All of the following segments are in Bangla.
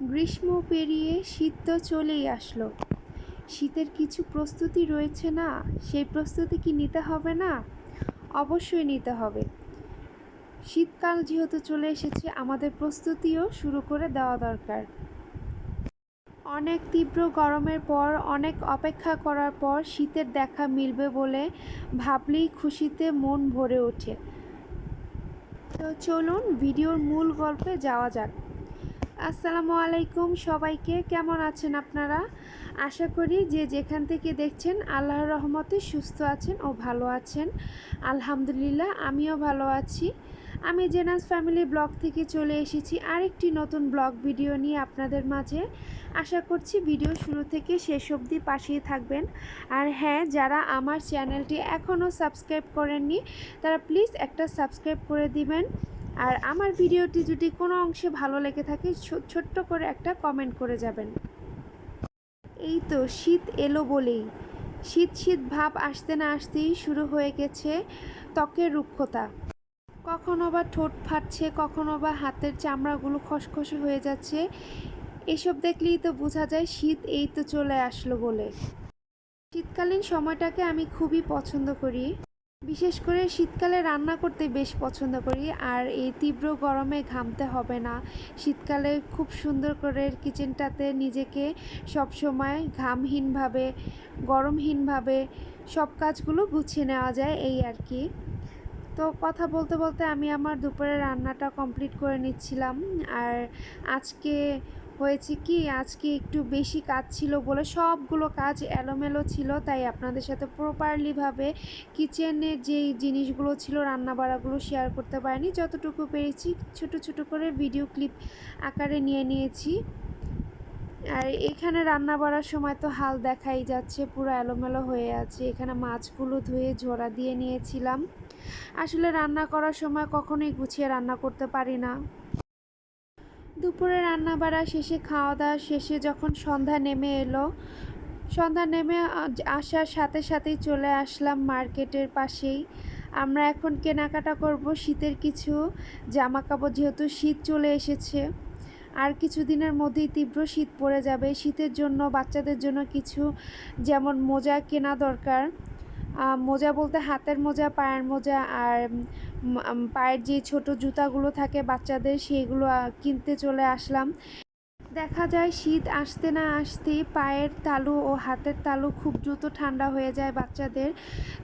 গ্রীষ্ম পেরিয়ে শীত তো চলেই আসলো। শীতের কিছু প্রস্তুতি রয়েছে না? সেই প্রস্তুতি কি নিতে হবে না? অবশ্যই নিতে হবে। শীতকাল যেহেতু চলে এসেছে, আমাদের প্রস্তুতিও শুরু করে দেওয়া দরকার। অনেক তীব্র গরমের পর, অনেক অপেক্ষা করার পর শীতের দেখা মিলবে বলে ভাবলেই খুশিতে মন ভরে ওঠে। তো চলুন, ভিডিওর মূল গল্পে যাওয়া যাক। আসসালামু আলাইকুম সবাইকে, কেমন আছেন আপনারা? আশা করি যে যেখান থেকে দেখছেন আল্লাহর রহমতে সুস্থ আছেন ও ভালো আছেন। আলহামদুলিল্লাহ, আমিও ভালো আছি। আমি জেনাস ফ্যামিলি ব্লগ থেকে চলে এসেছি আরেকটি নতুন ব্লগ ভিডিও নিয়ে আপনাদের মাঝে। আশা করছি ভিডিও শুরু থেকে শেষ অবধি পাশেই থাকবেন। আর হ্যাঁ যারা আমার চ্যানেলটি এখনও সাবস্ক্রাইব করেননি, তারা প্লিজ একটা সাবস্ক্রাইব করে দিবেন। আর আমার ভিডিওটি যদি কোনো অংশে ভালো লেগে থাকে ছোট্ট করে একটা কমেন্ট করে যাবেন। এই তো শীত এলো বলেই। শীত শীত ভাব আসতে না আসতেই শুরু হয়ে গেছে ত্বকের রুক্ষতা। কখনো বা ঠোঁট ফাটছে, কখনো বা হাতের চামড়াগুলো খসখসে হয়ে যাচ্ছে, এসব দেখলেই তো বোঝা যায় শীত এই তো চলে আসলো বলে। শীতকালীন সময়টাকে আমি খুবই পছন্দ করি। বিশেষ করে শীতকালে রান্না করতে বেশ পছন্দ করি, আর এই তীব্র গরমে ঘামতে হবে না। শীতকালে খুব সুন্দর করে কিচেনটাতে নিজেকে সব সময় ঘামহীনভাবে, গরমহীনভাবে সব কাজগুলো গুছিয়ে নেওয়া যায়, এই আর কি। তো কথা বলতে বলতে আমি আমার দুপুরের রান্নাটা কমপ্লিট করে নিচ্ছিলাম, আর আজকে হয়েছে কি? আজকে একটু বেশি কাজ ছিল বলে সবগুলো কাজ এলোমেলো ছিল, তাই আপনাদের সাথে প্রপারলিভাবে কিচেনের যেই জিনিসগুলো ছিল, রান্নাবাড়াগুলো শেয়ার করতে পারিনি। যতটুকু পেরেছি, ছোট ছোট করে ভিডিও ক্লিপ আকারে নিয়ে নিয়েছি। আর এখানে রান্না বাড়ার সময় তো হাল দেখাই যাচ্ছে, পুরো এলোমেলো হয়ে আছে। এখানে মাছগুলো ধুয়ে ঝোড়া দিয়ে নিয়েছিলাম। আসলে রান্না করার সময় কখনোই গুছিয়ে রান্না করতে পারি না। দুপুরে রান্না বাড়া শেষে খাওয়া দাওয়া শেষে যখন সন্ধ্যা নেমে এলো, সন্ধ্যা নেমে আসার সাথে সাথেই চলে আসলাম মার্কেটের পাশেই। আমরা এখন কেনাকাটা করব শীতের কিছু জামা কাপড় যেহেতু শীত চলে এসেছে। আর কিছুদিনের মধ্যেই তীব্র শীত পড়ে যাবে। শীতের জন্য বাচ্চাদের জন্য কিছু যেমন মোজা কেনা দরকার। মোজা বলতে হাতের মোজা, পায়ের মোজা আর পায়ের যে ছোট জুতাগুলো থাকে বাচ্চাদের সেইগুলো কিনতে চলে আসলাম। দেখা যায় শীত আসতে না আসতেই পায়ের তালু ও হাতের তালু খুব দ্রুত ঠান্ডা হয়ে যায় বাচ্চাদের।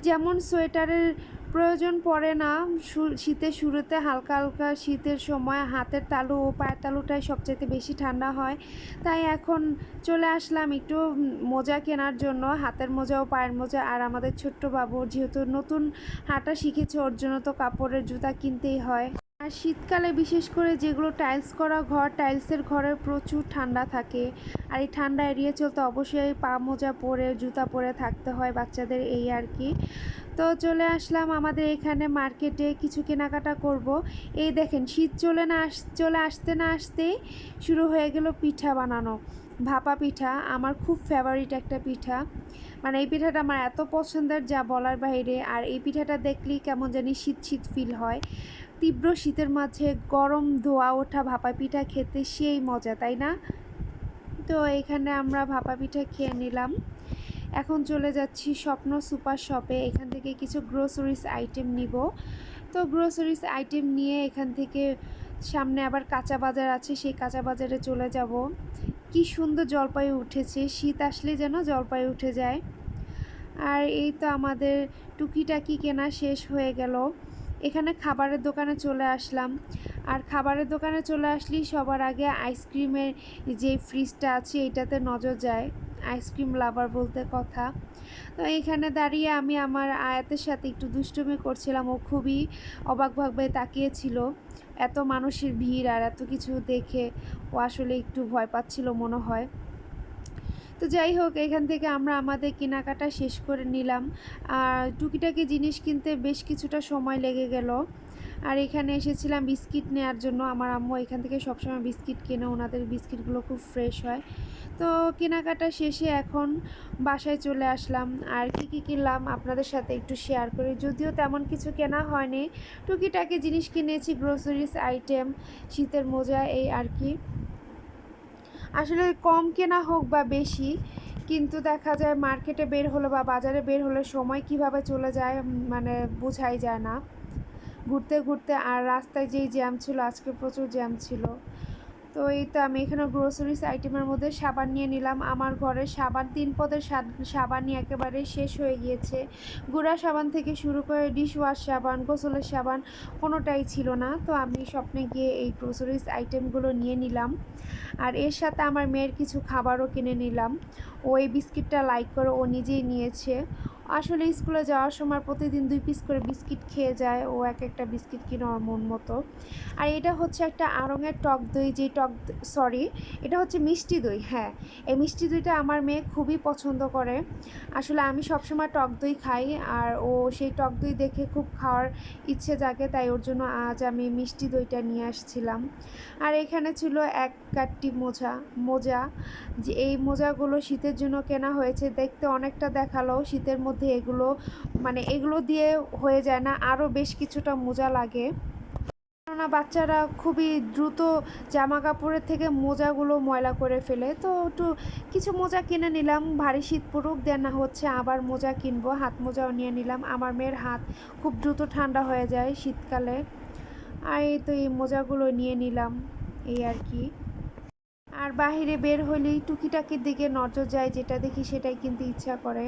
যেমন সোয়েটারের প্রয়োজন পড়ে না। শীতের শুরুতে হালকা হালকা শীতের সময় হাতের তালু ও পায়ের তালুটাই সবচেয়ে বেশি ঠান্ডা হয়। তাই এখন চলে আসলাম একটু মোজা কেনার জন্য, হাতের মোজা ও পায়ের মোজা। আর আমাদের ছোট্ট বাবু যেহেতু নতুন হাঁটা শিখেছে, ওর জন্য তো কাপড়ের জুতা কিনতেই হয়। আর শীতকালে বিশেষ করে যেগুলো টাইলস করা ঘর টাইলসের ঘরে প্রচুর ঠান্ডা থাকে। আর এই ঠান্ডা এড়িয়ে চলতে অবশ্যই পা মোজা পরে, জুতা পরে থাকতে হয় বাচ্চাদের এই আর কি। তো চলে আসলাম আমাদের এখানে মার্কেটে কিছু কেনাকাটা করব। এই দেখেন, শীত চলে না আস, চলে আসতে না আসতেই শুরু হয়ে গেল পিঠা বানানো। ভাপা পিঠা, আমার খুব ফেভারিট একটা পিঠা। মানে এই পিঠাটা আমার এত পছন্দের যা বলার বাইরে, আর এই পিঠাটা দেখলেই কেমন জানি শীত শীত ফিল হয়। তীব্র শীতের মাঝে গরম ধোয়া ওঠা ভাপা পিঠা খেতে সেই মজা, তাই না? তো এখানে আমরা ভাপা পিঠা খেয়ে নিলাম। এখন চলে যাচ্ছি স্বপ্ন সুপার শপে, এখান থেকে কিছু গ্রোসারিস আইটেম নিব। তো গ্রোসারিস আইটেম নিয়ে এখান থেকে সামনে আবার কাঁচা বাজার আছে, সেই কাঁচা বাজারে চলে যাব। কি সুন্দর জলপাই উঠেছে, শীত আসলে যেন জলপাই উঠে যায়। আর এই তো আমাদের টুকিটাকি কেনা শেষ হয়ে গেল। এখানে খাবারের দোকানে চলে আসলাম। আর খাবারের দোকানে চলে আসলেই সবার আগে আইসক্রিমের যে ফ্রিজটা আছে এইটাতে নজর যায়। আইসক্রিম লাভার বলতে কথা। তো এখানে দাঁড়িয়ে আমি আমার আয়াতের সাথে একটু দুষ্টুমি করছিলাম। ও খুবই অবাকভাবে তাকিয়েছিল। এত মানুষের ভিড় আর এত কিছু দেখে ও আসলে একটু ভয় পাচ্ছিল মনে হয়। তো যাই হোক, এখান থেকে আমরা আমাদের কেনাকাটা শেষ করে নিলাম। আর টুকিটাকি জিনিস কিনতে বেশ কিছুটা সময় লেগে গেল। আর এখানে এসেছিলাম বিস্কিট নেওয়ার জন্য। আমার আম্মু এখান থেকে সবসময় বিস্কিট কেনে, ওনাদের বিস্কিটগুলো খুব ফ্রেশ হয়। তো কেনাকাটা শেষে এখন বাসায় চলে আসলাম। আর কী কী কিনলাম আপনাদের সাথে একটু শেয়ার করি। যদিও তেমন কিছু কেনা হয়নি। টুকিটাকি জিনিস কিনেছি গ্রোসারিস আইটেম শীতের মোজা, এই আর কি। আসলে কম কেনা হোক বা বেশি, কিন্তু দেখা যায় মার্কেটে বের হলো বা বাজারে বের হলে সময় কীভাবে চলে যায় মানে বোঝাই যায় না। ঘুরতে ঘুরতে আর রাস্তায় যেই জ্যাম ছিল, আজকে প্রচুর জ্যাম ছিল। তো এই তো আমি এখানে গ্রোসারিস আইটেমের মধ্যে সাবান নিয়ে নিলাম। আমার ঘরে সাবান, তিন পদের সা- সাবানই একেবারে শেষ হয়ে গিয়েছে। গুঁড়া সাবান থেকে শুরু করে ডিশ ওয়াশ সাবান, গোসলের সাবান, কোনোটাই ছিল না। তো আমি স্বপ্নে গিয়ে এই গ্রোসারিস আইটেমগুলো নিয়ে নিলাম। আর এর সাথে আমার মেয়ের কিছু খাবারও কিনে নিলাম। ও এই বিস্কিটটা লাইক করে ও নিজেই নিয়েছে। আসলে স্কুলে যাওয়ার সময় প্রতিদিন দুই পিস করে বিস্কিট খেয়ে যায়, ও এক একটা বিস্কিট কিনে ওর মন মতো। আর এটা হচ্ছে একটা আড়ঙের টক দই, যে টক সরি এটা হচ্ছে মিষ্টি দই হ্যাঁ। এই মিষ্টি দইটা আমার মেয়ে খুবই পছন্দ করে। আসলে আমি সবসময় টক দই খাই, আর ও সেই টক দই দেখে খুব খাওয়ার ইচ্ছে জাগে, তাই ওর জন্য আজ আমি মিষ্টি দইটা নিয়ে আসছিলাম। আর এখানে ছিল এক কাটটি মোজা মোজা, যে এই মোজাগুলো শীতের জন্য কেনা হয়েছে, দেখতে অনেকটা দেখাল, শীতের মধ্যে এগুলো মানে এগুলো দিয়ে হয়ে যায় না আরও বেশ কিছুটা মোজা লাগে। কেননা বাচ্চারা খুবই দ্রুত জামা কাপড়ের থেকে মোজাগুলো ময়লা করে ফেলে। তো একটু কিছু মোজা কিনে নিলাম, ভারী শীত পড়ুক, দেন না হচ্ছে আবার মোজা কিনবো, হাত মোজাও নিয়ে নিলাম। আমার মেয়ের হাত খুব দ্রুত ঠান্ডা হয়ে যায় শীতকালে। আর এই তো এই মোজাগুলো নিয়ে নিলাম, এই আর কি। আর বাইরে বের হলেই টুকিটাকির দিকে নজর যায়, যেটা দেখি সেটাই কিনতে ইচ্ছা করে।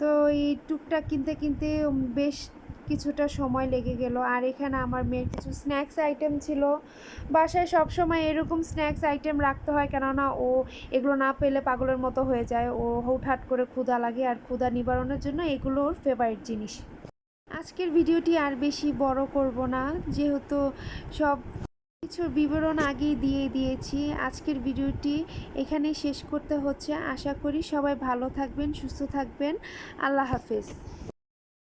তো এই টুকটাক কিনতে কিনতে বেশ কিছুটা সময় লেগে গেল। আর এখানে আমার মেয়ের কিছু স্ন্যাক্স আইটেম ছিল। বাসায় সব সময় এরকম স্ন্যাক্স আইটেম রাখতে হয়, কেননা ও এগুলো না পেলে পাগলের মতো হয়ে যায়। ও হুটহাট করে ক্ষুধা লাগে আর ক্ষুধা নিবারণের জন্য এগুলো ওর ফেভারিট জিনিস। আজকের ভিডিওটি আর বেশি বড় করব না। যেহেতু সব কিছুর বিবরণ আগেই দিয়ে দিয়েছি। আজকের ভিডিওটি এখানে শেষ করতে হচ্ছে। আশা করি সবাই ভালো থাকবেন, সুস্থ থাকবেন। আল্লাহ হাফেজ।